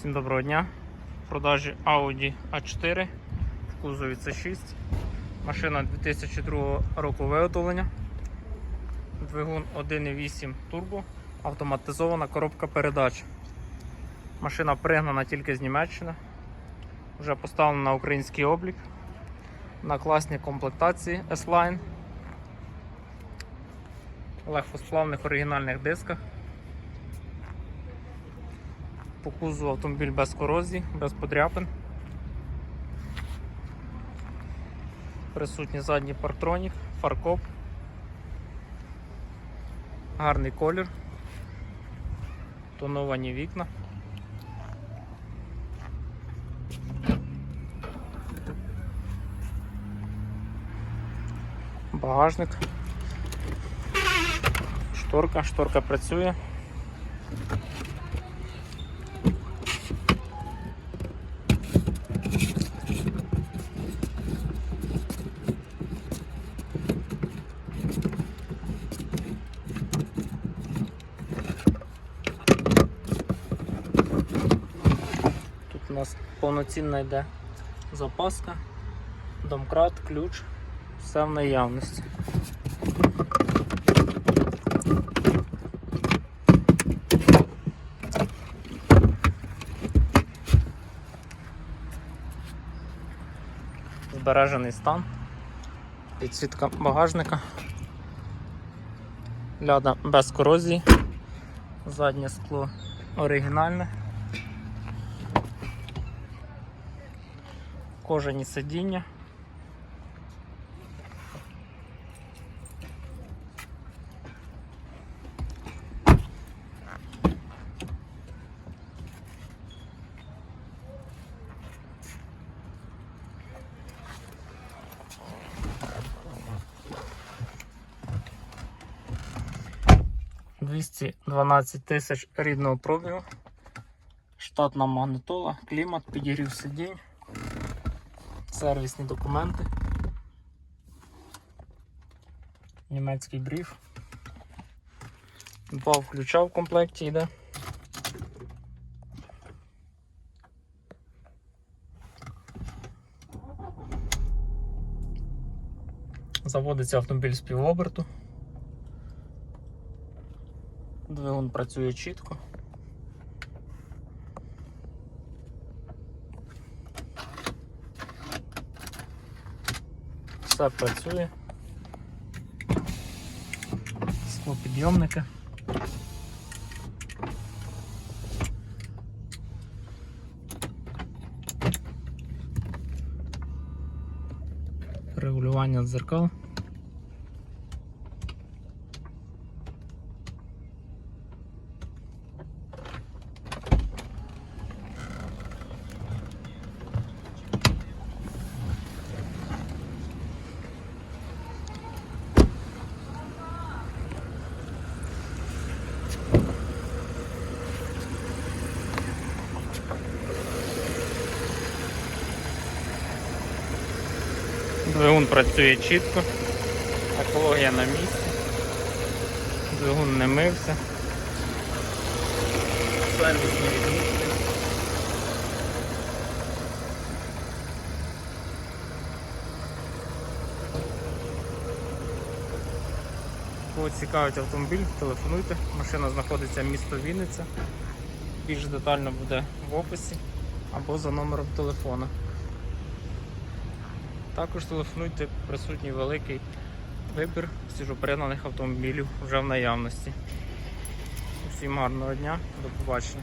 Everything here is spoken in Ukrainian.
Всім доброго дня. В продажі Audi A4 в кузові C6. Машина 2002 року виготовлення. Двигун 1.8 турбо, автоматизована коробка передач. Машина пригнана тільки з Німеччини. Вже поставлена на український облік. На класній комплектації S-Line. Легкосплавних оригінальних дисках. По кузову автомобіль без корозії, без подряпин. Присутній задній парктронік, фаркоп. Гарний колір. Тоновані вікна. Багажник. Шторка, шторка працює. Нас повноцінна йде запаска, домкрат, ключ, все в наявності. Збережений стан, підсвітка багажника, ляда без корозії, заднє скло оригінальне. кожані сидіння. Двісті дванадцять тисяч рідного пробігу, штатна магнитола, клімат, підігрів сидінь Сервісні документи. Німецький бриф. Два включа в комплекті йде. Заводиться автомобіль з півоберту. Двигун працює чітко. Все працює. Склопідйомники. Регулювання дзеркал. Двигун працює чітко, екологія на місці, двигун не мився. Сервісні відмітки. Кого цікавить автомобіль, телефонуйте. Машина знаходиться в місто Вінниця. Більш детально буде в описі або за номером телефона. Також телефонуйте, присутній великий вибір свіжопригнаних автомобілів вже в наявності. Всім гарного дня, до побачення.